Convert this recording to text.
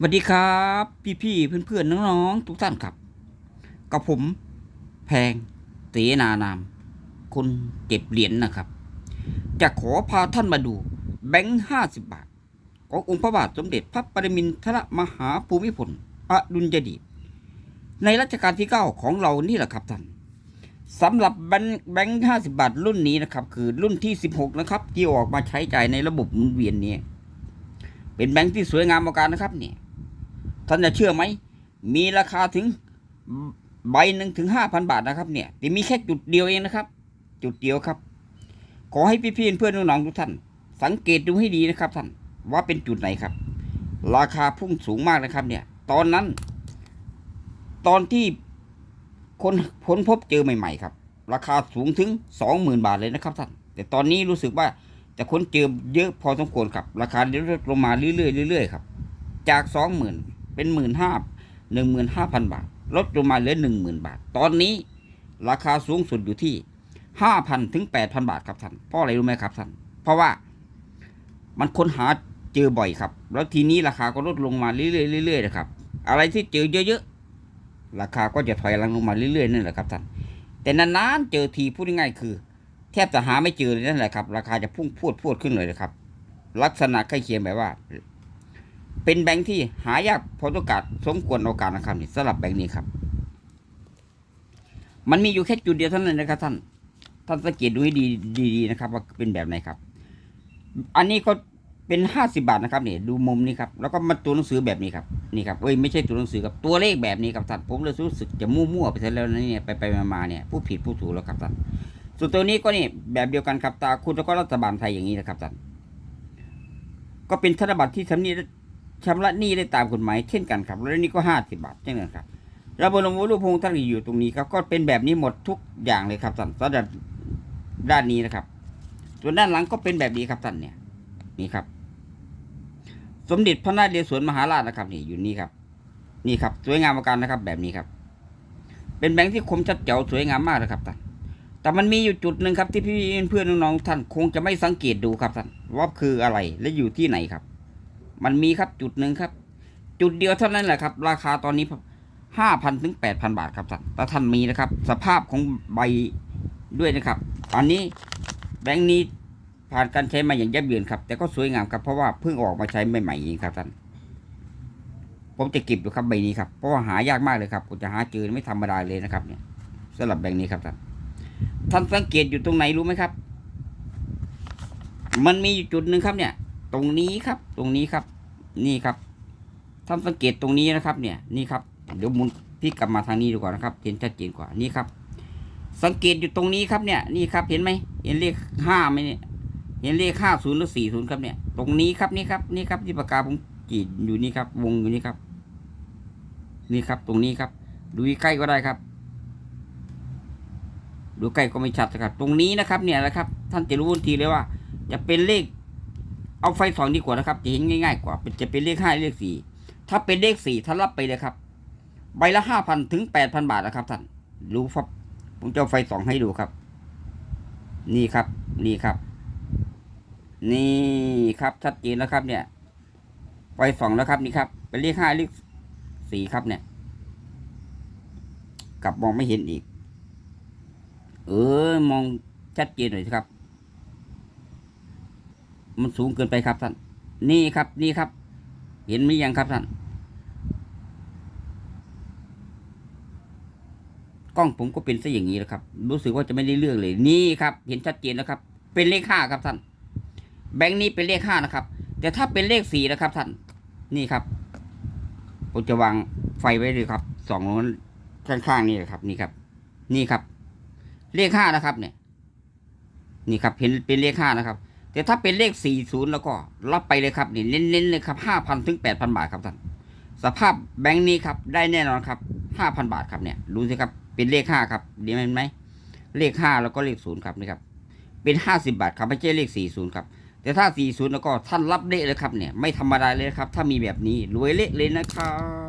สวัสดีครับ พี่ๆเพื่อนๆน้องๆทุกท่านครับ กับผมแพงเสนานาม คนเก็บเหรียญนะครับ จะขอพาท่านมาดู แบงค์ห้าสิบบาท ขององค์พระบาทสมเด็จพระปรมินทรมหาภูมิพลอดุลยเดชในรัชกาลที่เก้าของเรานี่แหละครับท่านสำหรับแบงค์ห้าสิบบาทรุ่นนี้นะครับ คือรุ่นที่สิบหกนะครับ ที่ออกมาใช้จ่ายในระบบหมุนเวียนนี้ เป็นแบงค์ที่สวยงามมากนะครับเนี่ย ท่านจะเชื่อไหม มีราคาถึงใบหนึ่งถึงห้าพันบาทนะครับเนี่ยแต่มีแค่จุดเดียวเองนะครับ จุดเดียวครับ ขอให้พี่ๆเพื่อนน้องๆทุกท่าน สังเกตดูให้ดีนะครับท่านว่าเป็นจุดไหนครับ ราคาพุ่งสูงมากนะครับ เนี่ย ตอนนั้น ตอนที่คนพ้นพบเจอใหม่ ๆ ครับ ราคาสูงถึงสองหมื่นบาทเลยนะครับท่านแต่ตอนนี้รู้สึกว่าจะค้นเจอเยอะพอสมควรครับ ราคาลดลงมาเรื่อยๆเรื่อยๆครับ จากสองหมื่น เป็นหมื่นห้าหนึ่งหมื่นห้าพันบาท ลดลงมาเหลือหนึ่งหมื่นบาท ตอนนี้ราคาสูงสุดอยู่ที่ห้าพันถึงแปดพันบาทครับท่านเพราะอะไรรู้ไหมครับท่านเพราะว่ามันค้นหาเจอบ่อยครับ แล้วทีนี้ราคาก็ลดลงมาเรื่อยๆเรื่อยๆนะครับ อะไรที่เจอเยอะๆ ราคาก็จะถอยหลังลงมาเรื่อยๆนั่นแหละครับท่าน แต่นานๆเจอทีพูดง่ายๆคือ แทบจะหาไม่เจอเลยนั่นแหละครับ ราคาจะพุ่งพรวดพรวดขึ้นเลยนะครับ ลักษณะใกล้เคียงแบบว่า เป็นแบงค์ที่หายากพอโอกาสสมควรโอกาสนะครับนี่สำหรับแบงค์นี้ครับ มันมีอยู่แค่จุดเดียวเท่านั้นนะครับท่านท่านสังเกตดูให้ดีดีๆนะครับว่าเป็นแบบไหนครับ อันนี้ก็เป็นห้าสิบาทนะครับเนี่ยดูมุมนี้ครับแล้วก็มาตัวหนังสือแบบนี้ครับนี่ครับเอ้ยไม่ใช่ตัวหนังสือครับตัวเลขแบบนี้ครับท่านผมเลยรู้สึกจะมั่วๆไปซะแล้วนะเนี่ยไปไปๆมาๆเนี่ยผู้ผิดผู้ถูกแล้วครับท่านส่วนตัวนี้ก็นี่แบบเดียวกันครับตาคุณแล้วก็รัฐบาลไทยอย่างนี้นะครับท่านก็เป็นธนบัตรที่ชำนี้ ชำระหนี้ได้ตามกฎหมายเช่นกันครับแล้วนี่ก็ห้าสิบบาทเช่นกันครับระบบรมรูปพงษ์ท่านอยู่ตรงนี้ครับก็เป็นแบบนี้หมดทุกอย่างเลยครับท่านสำหรับด้านนี้นะครับ ส่วนด้านหลังก็เป็นแบบนี้ครับท่านเนี่ยนี่ครับ สมเด็จพระนาเรศวรมหาราชนะครับนี่อยู่นี่ครับ นี่ครับสวยงามมากการนะครับ แบบนี้ครับ เป็นแบงค์ที่คมชัดเจ๋วสวยงามมากนะครับท่านแต่มันมีอยู่จุดหนึ่งครับที่พี่เพื่อนน้องๆท่านคงจะไม่สังเกตดูครับท่านว่าคืออะไรและอยู่ที่ไหนครับ มันมีครับจุดหนึ่งครับ จุดเดียวเท่านั้นแหละครับ ราคาตอนนี้ห้าพันถึงแปดพันบาทครับท่านถ้าท่านมีนะครับ สภาพของใบด้วยนะครับ อันนี้แบงค์นี้ผ่านการใช้มาอย่างยับเยินครับ แต่ก็สวยงามครับเพราะว่าเพิ่งออกมาใช้ใหม่ๆเองครับท่านผมจะเก็บอยู่ครับใบนี้ครับเพราะว่าหายากมากเลยครับผมจะหาเจอไม่ธรรมดาเลยนะครับ เนี่ยสำหรับแบงค์นี้ครับท่านท่านสังเกตอยู่ตรงไหนรู้ไหมครับ มันมีอยู่จุดหนึ่งครับเนี่ย ตรงนี้ครับ ตรงนี้ครับ นี่ครับท่านสังเกตตรงนี้นะครับ เนี่ย นี่ครับ เดี๋ยวมุนพี่กลับมาทางนี้ดูก่อนนะครับ เห็นชัดเจนกว่า นี่ครับ สังเกตอยู่ตรงนี้ครับ เนี่ย นี่ครับ เห็นไหม เห็นเลขห้าไหมเนี่ย เห็นเลขห้าศูนย์หรือสี่ศูนย์ครับเนี่ย ตรงนี้ครับนี่ครับ นี่ครับที่ปากกาผมจีดอยู่นี่ครับ วงอยู่นี่ครับ นี่ครับ ตรงนี้ครับ ดูใกล้ก็ได้ครับ ดูใกล้ก็ไม่ชัดนะครับ ตรงนี้นะครับ เนี่ยนะครับ ท่านจะรู้ทันทีเลยว่า จะเป็นเลข เอาไฟสองดีกว่านะครับ จะเห็นง่ายๆกว่าจะเป็นเลขห้าเลขสี่ถ้าเป็นเลขสี่ท่านรับไปเลยครับ ใบละห้าพันถึงแปดพันบาทนะครับท่านรู้ครับผมจะเอาไฟสองให้ดูครับ นี่ครับ นี่ครับ นี่ครับชัดเจนแล้วครับ เนี่ย ไฟสองแล้วครับนี่ครับ เป็นเลขห้าเลขสี่ครับเนี่ยกลับมองไม่เห็นอีก เออมองชัดเจนหน่อยครับ มันสูงเกินไปครับท่าน นี่ครับนี่ครับ เห็นไหมยังครับท่าน กล้องผมก็เป็นซะอย่างนี้แหละครับ รู้สึกว่าจะไม่ได้เรื่องเลย นี่ครับ เห็นชัดเจนแล้วครับ เป็นเลขห้าครับท่าน แบงค์นี้เป็นเลขห้านะครับ แต่ถ้าเป็นเลขสี่นะครับท่าน นี่ครับ ผมจะวางไฟไว้เลยครับ สองนู้นข้างๆนี่นะครับ นี่ครับ นี่ครับ เลขห้านะครับ เนี่ย นี่ครับ เห็นเป็นเลขห้านะครับ แต่ถ้าเป็นเลข 40 แล้วก็รับไปเลยครับนี่เน้นๆเลยครับ 5,000 ถึง 8,000 บาทครับท่าน สภาพแบงค์นี้ครับได้แน่นอนครับ 5,000 บาทครับเนี่ยดูสิครับเป็นเลข 5 ครับดีไหมไหมเลข 5 แล้วก็เลข 0 ครับนี่ครับเป็น 50 บาทครับไม่ใช่เลข 40 ครับ แต่ถ้า 40 แล้วก็ท่านรับเละเลยครับเนี่ยไม่ธรรมดาเลยครับ ถ้ามีแบบนี้รวยเละเลยนะครับ